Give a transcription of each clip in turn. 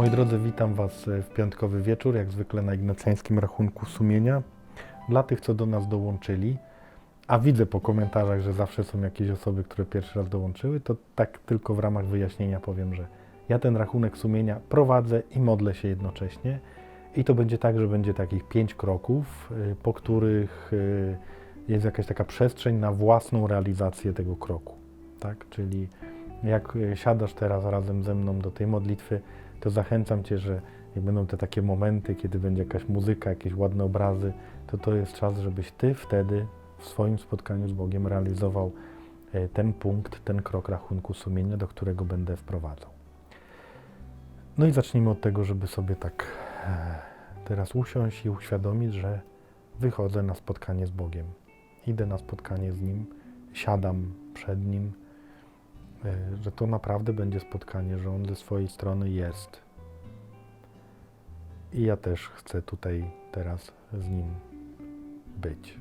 Moi drodzy, witam Was w piątkowy wieczór, jak zwykle na ignacjańskim rachunku sumienia. Dla tych, co do nas dołączyli, a widzę po komentarzach, że zawsze są jakieś osoby, które pierwszy raz dołączyły, to tak tylko w ramach wyjaśnienia powiem, że ja ten rachunek sumienia prowadzę i modlę się jednocześnie. I to będzie tak, że będzie takich pięć kroków, y, po których y, jest jakaś taka przestrzeń na własną realizację tego kroku. Tak? Czyli jak siadasz teraz razem ze mną do tej modlitwy, to zachęcam Cię, że jak będą te takie momenty, kiedy będzie jakaś muzyka, jakieś ładne obrazy, to to jest czas, żebyś Ty wtedy w swoim spotkaniu z Bogiem realizował e, ten punkt, ten krok rachunku sumienia, do którego będę wprowadzał. No i zacznijmy od tego, żeby sobie tak e, teraz usiąść i uświadomić, że wychodzę na spotkanie z Bogiem. Idę na spotkanie z Nim, siadam przed Nim, że to naprawdę będzie spotkanie, że On ze swojej strony jest. I ja też chcę tutaj teraz z Nim być.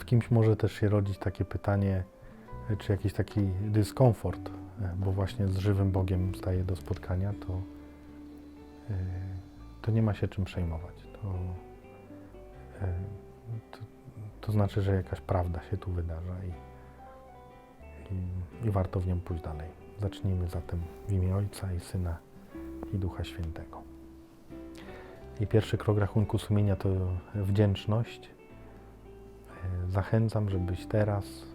W kimś może też się rodzić takie pytanie, e, czy jakiś taki dyskomfort, e, bo właśnie z żywym Bogiem staje do spotkania, to, e, to nie ma się czym przejmować. To, to, to znaczy, że jakaś prawda się tu wydarza i, i, i warto w nią pójść dalej. Zacznijmy zatem w imię Ojca i Syna i Ducha Świętego. I pierwszy krok rachunku sumienia to wdzięczność zachęcam, żebyś teraz,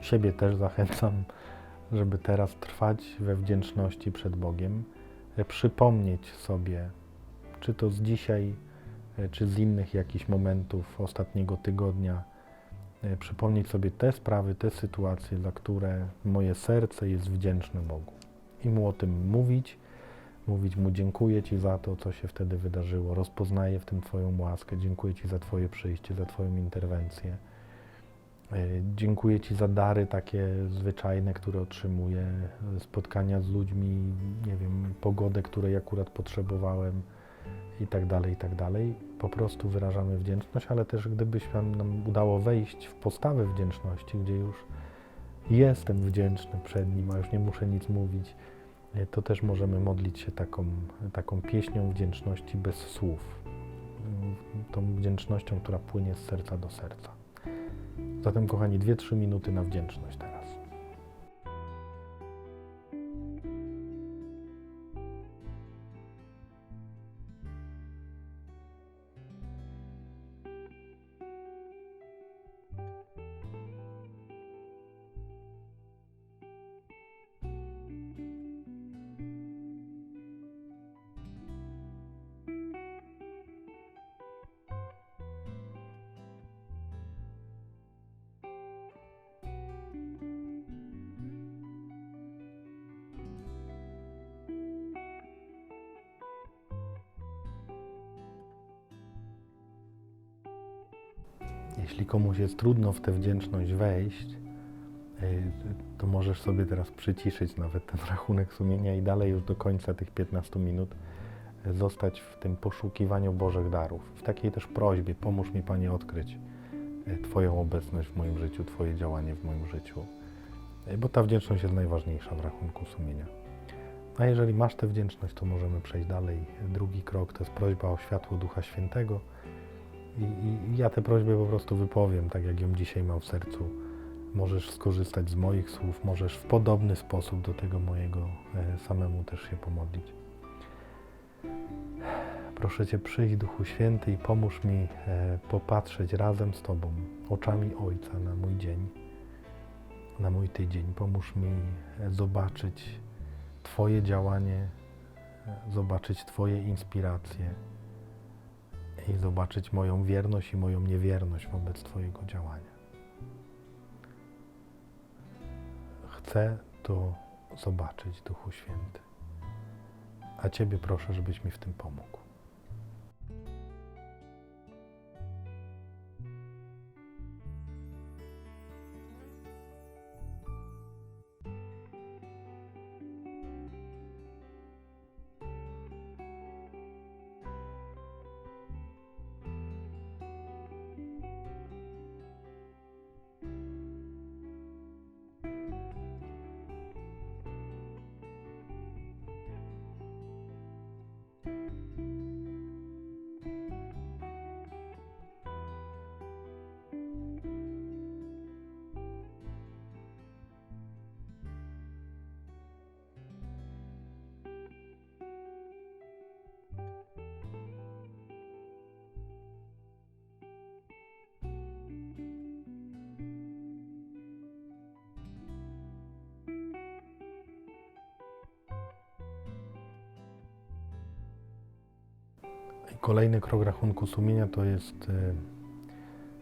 siebie też zachęcam, żeby teraz trwać we wdzięczności przed Bogiem, e, przypomnieć sobie, czy to z dzisiaj, e, czy z innych jakichś momentów ostatniego tygodnia, e, przypomnieć sobie te sprawy, te sytuacje, za które moje serce jest wdzięczne Bogu. I mu o tym mówić, mówić Mu dziękuję Ci za to, co się wtedy wydarzyło, rozpoznaję w tym Twoją łaskę, dziękuję Ci za Twoje przyjście, za Twoją interwencję. E, dziękuję Ci za dary takie zwyczajne, które otrzymuję, spotkania z ludźmi, nie wiem, pogodę, której akurat potrzebowałem i tak dalej, i tak dalej. Po prostu wyrażamy wdzięczność, ale też gdyby się nam udało wejść w postawę wdzięczności, gdzie już jestem wdzięczny przed Nim, a już nie muszę nic mówić, to też możemy modlić się taką, taką pieśnią wdzięczności bez słów. Tą wdzięcznością, która płynie z serca do serca. Zatem, kochani, 2-3 minuty na wdzięczność. Jeśli komuś jest trudno w tę wdzięczność wejść, y, to możesz sobie teraz przyciszyć nawet ten rachunek sumienia i dalej już do końca tych 15 minut zostać w tym poszukiwaniu Bożych darów. W takiej też prośbie, pomóż mi Panie odkryć y, Twoją obecność w moim życiu, Twoje działanie w moim życiu, bo ta wdzięczność jest najważniejsza w rachunku sumienia. A jeżeli masz tę wdzięczność, to możemy przejść dalej. Drugi krok to jest prośba o światło Ducha Świętego i, I, ja tę prośbę po prostu wypowiem, tak jak ją dzisiaj mam w sercu. Możesz skorzystać z moich słów, możesz w podobny sposób do tego mojego e, samemu też się pomodlić. Proszę Cię, przyjdź Duchu Święty i pomóż mi e, popatrzeć razem z Tobą, oczami Ojca na mój dzień, na mój tydzień. Pomóż mi e, zobaczyć Twoje działanie, zobaczyć Twoje inspiracje i zobaczyć moją wierność i moją niewierność wobec Twojego działania. Chcę to zobaczyć, Duchu Święty. A Ciebie proszę, żebyś mi w tym pomógł. Kolejny krok rachunku sumienia to jest e,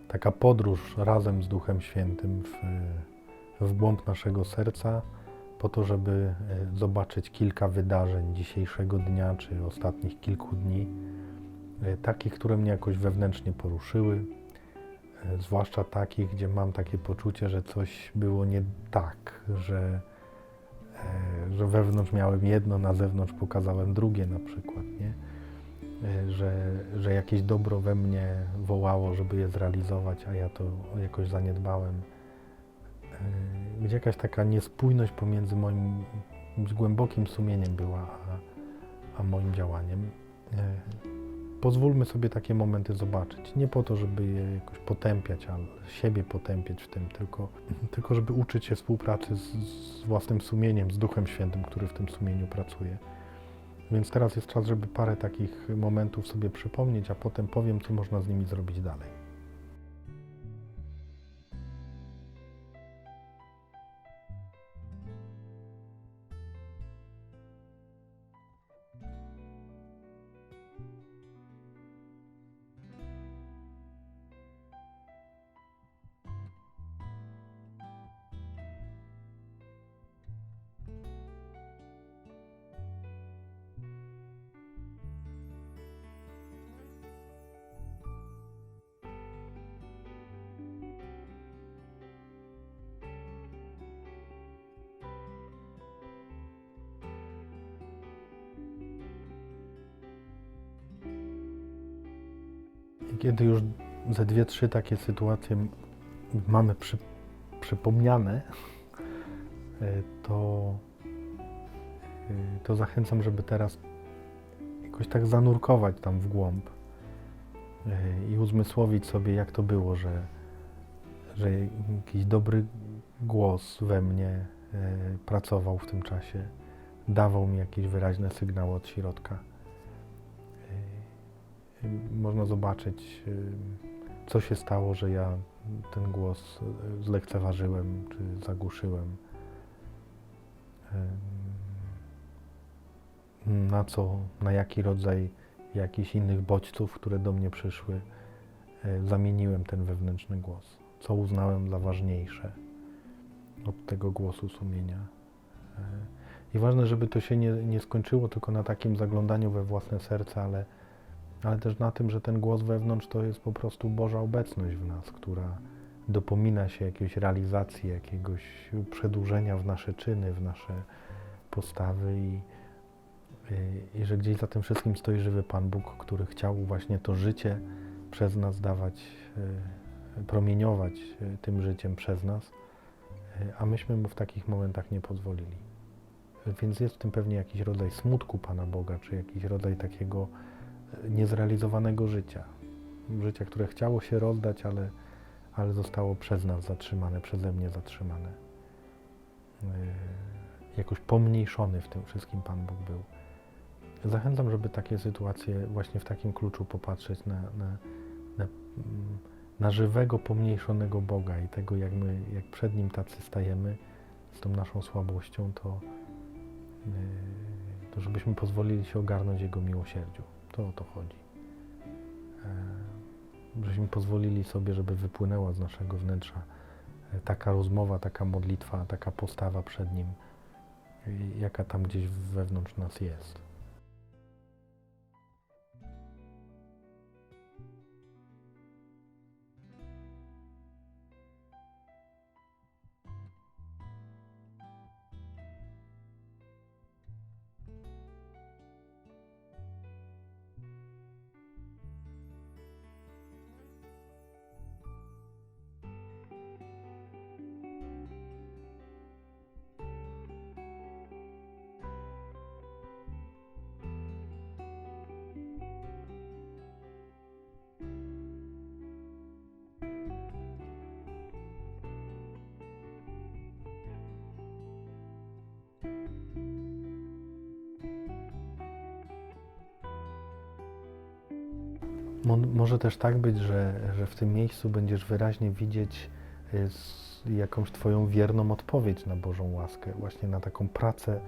taka podróż razem z Duchem Świętym w, w głąb naszego serca, po to, żeby e, zobaczyć kilka wydarzeń dzisiejszego dnia czy ostatnich kilku dni, takich, które mnie jakoś wewnętrznie poruszyły, zwłaszcza takich, gdzie mam takie poczucie, że coś było nie tak, że, że wewnątrz miałem jedno, na zewnątrz pokazałem drugie na przykład, nie? E, Że, że jakieś dobro we mnie wołało, żeby je zrealizować, a ja to jakoś zaniedbałem. E, Gdzie jakaś taka niespójność pomiędzy moim głębokim sumieniem była, a, a moim działaniem. E, Pozwólmy sobie takie momenty zobaczyć. Nie po to, żeby je jakoś potępiać, ale siebie potępiać w tym, tylko, tylko żeby uczyć się współpracy z, z własnym sumieniem, z Duchem Świętym, który w tym sumieniu pracuje. Więc teraz jest czas, żeby parę takich momentów sobie przypomnieć, a potem powiem, co można z nimi zrobić dalej. Kiedy już ze dwie, trzy takie sytuacje mamy przy, przypomniane, y, to, y, to zachęcam, żeby teraz jakoś tak zanurkować tam w głąb y, i uzmysłowić sobie, jak to było, że, że jakiś dobry głos we mnie pracował w tym czasie, dawał mi jakieś wyraźne sygnały od środka. Y, można zobaczyć, y, co się stało, że ja ten głos y, zlekceważyłem czy zagłuszyłem. Na co, na jaki rodzaj jakichś innych bodźców, które do mnie przyszły, y, zamieniłem ten wewnętrzny głos. Co uznałem za ważniejsze od tego głosu sumienia. Y, I ważne, żeby to się nie, nie skończyło tylko na takim zaglądaniu we własne serce, ale ale też na tym, że ten głos wewnątrz to jest po prostu Boża obecność w nas, która dopomina się jakiejś realizacji, jakiegoś przedłużenia w nasze czyny, w nasze postawy i, i, i że gdzieś za tym wszystkim stoi żywy Pan Bóg, który chciał właśnie to życie przez nas dawać, e, promieniować e, tym życiem przez nas, e, a myśmy mu w takich momentach nie pozwolili. Więc jest w tym pewnie jakiś rodzaj smutku Pana Boga, czy jakiś rodzaj takiego niezrealizowanego życia. Życia, które chciało się rozdać, ale, ale zostało przez nas zatrzymane, przeze mnie zatrzymane. Yy, Jakoś pomniejszony w tym wszystkim Pan Bóg był. Zachęcam, żeby takie sytuacje właśnie w takim kluczu popatrzeć na, na, na, na żywego, pomniejszonego Boga i tego, jak my, jak przed Nim tacy stajemy z tą naszą słabością, to, yy, to żebyśmy pozwolili się ogarnąć Jego miłosierdziu. To o to chodzi. E, Żeśmy pozwolili sobie, żeby wypłynęła z naszego wnętrza e, taka rozmowa, taka modlitwa, taka postawa przed Nim, jaka tam gdzieś wewnątrz nas jest. Mo- Może też tak być, że, że w tym miejscu będziesz wyraźnie widzieć s- jakąś Twoją wierną odpowiedź na Bożą łaskę, właśnie na taką pracę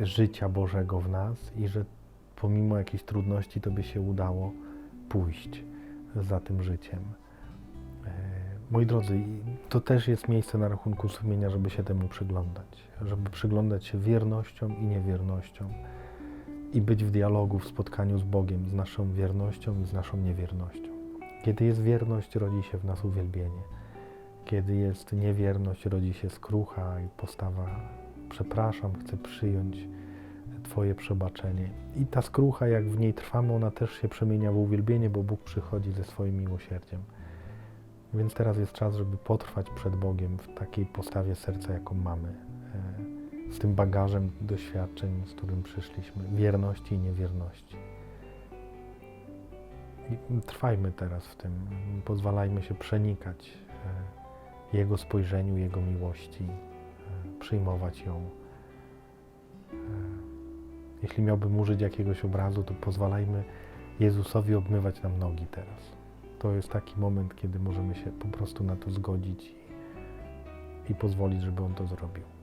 życia Bożego w nas i że pomimo jakichś trudności Tobie się udało pójść za tym życiem. Moi drodzy, to też jest miejsce na rachunku sumienia, żeby się temu przyglądać, żeby przyglądać się wiernością i niewiernością i być w dialogu, w spotkaniu z Bogiem, z naszą wiernością i z naszą niewiernością. Kiedy jest wierność, rodzi się w nas uwielbienie. Kiedy jest niewierność, rodzi się skrucha i postawa przepraszam, chcę przyjąć Twoje przebaczenie. I ta skrucha, jak w niej trwamy, ona też się przemienia w uwielbienie, bo Bóg przychodzi ze swoim miłosierdziem. Więc teraz jest czas, żeby potrwać przed Bogiem w takiej postawie serca, jaką mamy. e, Z tym bagażem doświadczeń, z którym przyszliśmy, wierności i niewierności. I trwajmy teraz w tym, pozwalajmy się przenikać e, Jego spojrzeniu, Jego miłości, e, przyjmować ją. Jeśli miałbym użyć jakiegoś obrazu, to pozwalajmy Jezusowi obmywać nam nogi teraz. To jest taki moment, kiedy możemy się po prostu na to zgodzić i, i pozwolić, żeby On to zrobił.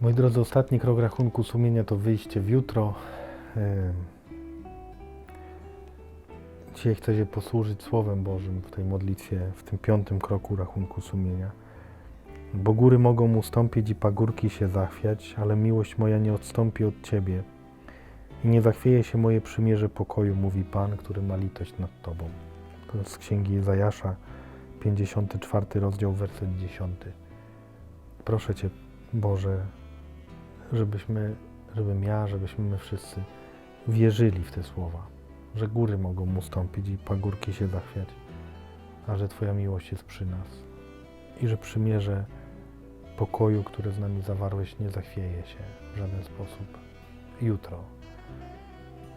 Moi drodzy, ostatni krok rachunku sumienia to wyjście w jutro. Dzisiaj chcę się posłużyć Słowem Bożym w tej modlitwie, w tym piątym kroku rachunku sumienia. Bo góry mogą ustąpić i pagórki się zachwiać, ale miłość moja nie odstąpi od Ciebie. I nie zachwieje się moje przymierze pokoju, mówi Pan, który ma litość nad Tobą. To jest z Księgi Izajasza, 54 rozdział, werset 10. Proszę Cię, Boże, żebyśmy, żebym ja, żebyśmy my wszyscy wierzyli w te słowa, że góry mogą ustąpić i pagórki się zachwiać, a że Twoja miłość jest przy nas i że przymierze pokoju, które z nami zawarłeś, nie zachwieje się w żaden sposób. Jutro.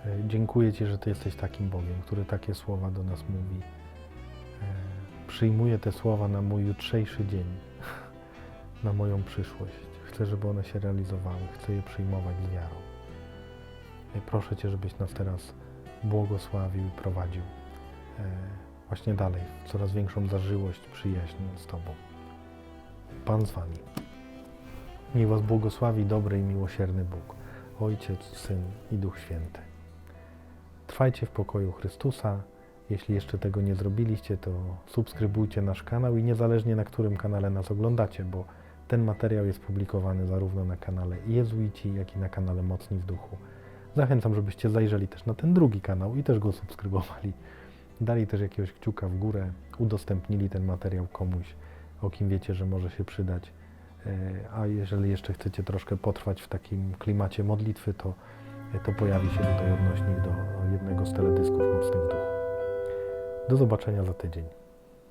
E, Dziękuję Ci, że Ty jesteś takim Bogiem, który takie słowa do nas mówi. E, Przyjmuję te słowa na mój jutrzejszy dzień, na moją przyszłość. Chcę, żeby one się realizowały. Chcę je przyjmować z wiarą. I proszę Cię, żebyś nas teraz błogosławił i prowadził e, właśnie dalej, w coraz większą zażyłość, przyjaźń z Tobą. Pan z Wami. Niech Was błogosławi dobry i miłosierny Bóg, Ojciec, Syn i Duch Święty. Trwajcie w pokoju Chrystusa. Jeśli jeszcze tego nie zrobiliście, to subskrybujcie nasz kanał i niezależnie na którym kanale nas oglądacie, bo ten materiał jest publikowany zarówno na kanale Jezuici, jak i na kanale Mocni w Duchu. Zachęcam, żebyście zajrzeli też na ten drugi kanał i też go subskrybowali. Dali też jakiegoś kciuka w górę, udostępnili ten materiał komuś, o kim wiecie, że może się przydać. E, A jeżeli jeszcze chcecie troszkę potrwać w takim klimacie modlitwy, to, to pojawi się tutaj odnośnik do jednego z teledysków Mocnych w Duchu. Do zobaczenia za tydzień.